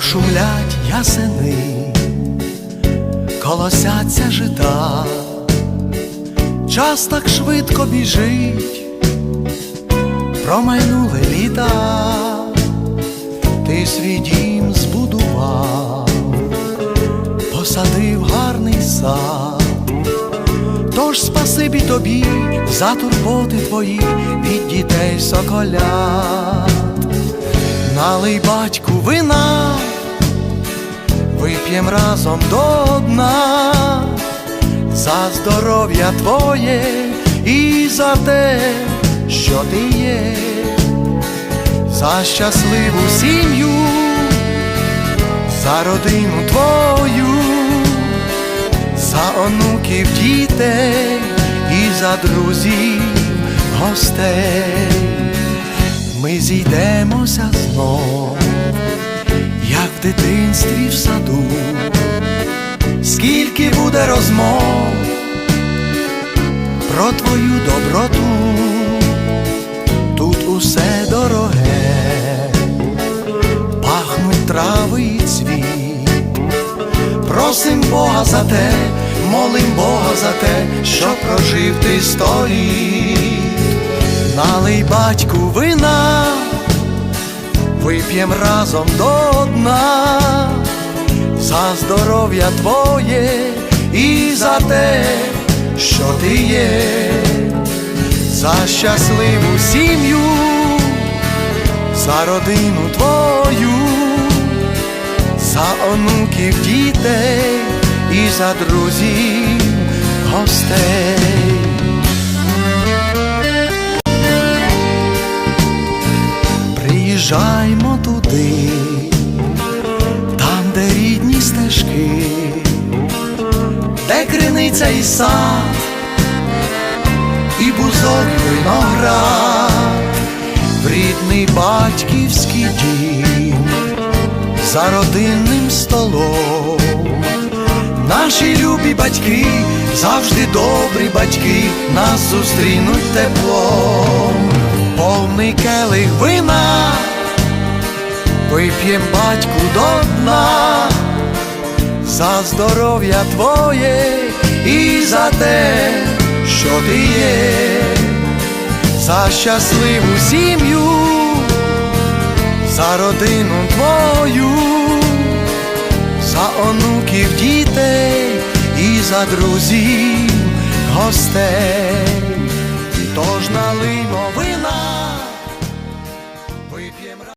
шумлять ясени, колосяться жита, час так швидко біжить, промайнули літа, ти свій дім збудував, посадив гарний сад. Тож спасибі тобі за турботи твої від дітей соколят. Налий батьку вина, вип'єм разом до дна, за здоров'я твоє і за те, що ти є, за щасливу сім'ю, за родину твою за онуків дітей і за друзів гостей. Ми зійдемося знов, як в дитинстві в саду, скільки буде розмов про твою доброту, тут усе дороге, пахнуть трави і цвіт. Просим Бога за те, молим Бога за те, що прожив ти століт. Налий батьку вина, вип'єм разом до дна, за здоров'я твоє і за те, що ти є, за щасливу сім'ю, за родину твою за онуків дітей і за друзів гостей. Приїжджаймо туди, там, де рідні стежки, де криниця і сад, і бузок виноград, в рідний батьківський дім за родинним столом. Наші любі батьки, завжди добрі батьки, нас зустрінуть теплом, повний келих вина, вип'єм батьку до дна, за здоров'я твоє і за те, що ти є, за щасливу сім'ю за родину твою, за онуків дітей і за друзів гостей.